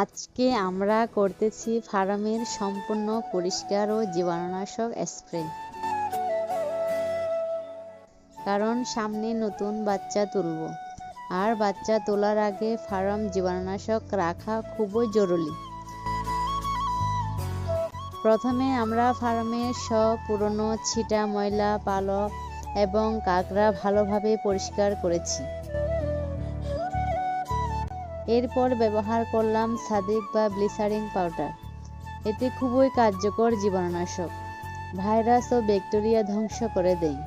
আজকে আমরা করতেছি ফার্মের সম্পূর্ণ পরিষ্কার ও জীবাণুনাশক স্প্রে। কারণ সামনে নতুন বাচ্চা তুলব। আর বাচ্চা তোলার আগে ফার্ম জীবাণুনাশক রাখা খুবই জরুরি। প্রথমে আমরা ফার্মের সব পুরনো ছিটা, ময়লা, পালক এবং কাঁকড়া ভালোভাবে পরিষ্কার করেছি। এরপর ব্যবহার করলাম সাদিক বা ব্লিচারিং পাউডার। এতে খুবই কার্যকর জীবাণুনাশক। ভাইরাস ও ব্যাকটেরিয়া ধ্বংস করে দেয়।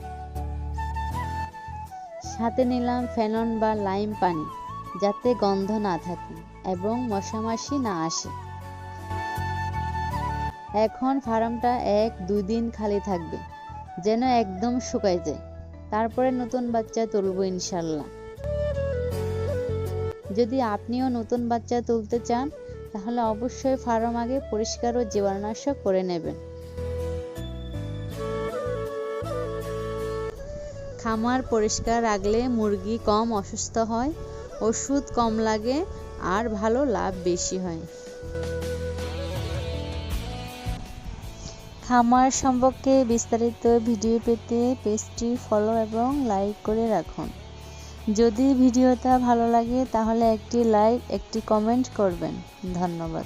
সাথে নিলাম ফেনন বা লাইম পানি, যাতে গন্ধ না থাকে এবং মশামাছি না আসে। এখন ফার্মটা এক দুই দিন খালি থাকবে, যেন একদম শুকায় যায়। তারপরে নতুন বাচ্চা তুলব ইনশাল্লাহ। যদি আপনিও নতুন বাচ্চা তুলতে চান, তাহলে অবশ্যই ফার্ম আগে পরিষ্কার ও জীবাণুনাশক করে নেবেন। খামার পরিষ্কার রাখলে মুরগি কম অসুস্থ হয়, ওষুধ কম লাগে আর ভালো লাভ বেশি হয়। খামার সম্পর্কে বিস্তারিত ভিডিও পেতে পেজটি ফলো এবং লাইক করে রাখুন। যদি ভিডিওটা ভালো লাগে তাহলে একটি লাইক একটি কমেন্ট করবেন। ধন্যবাদ।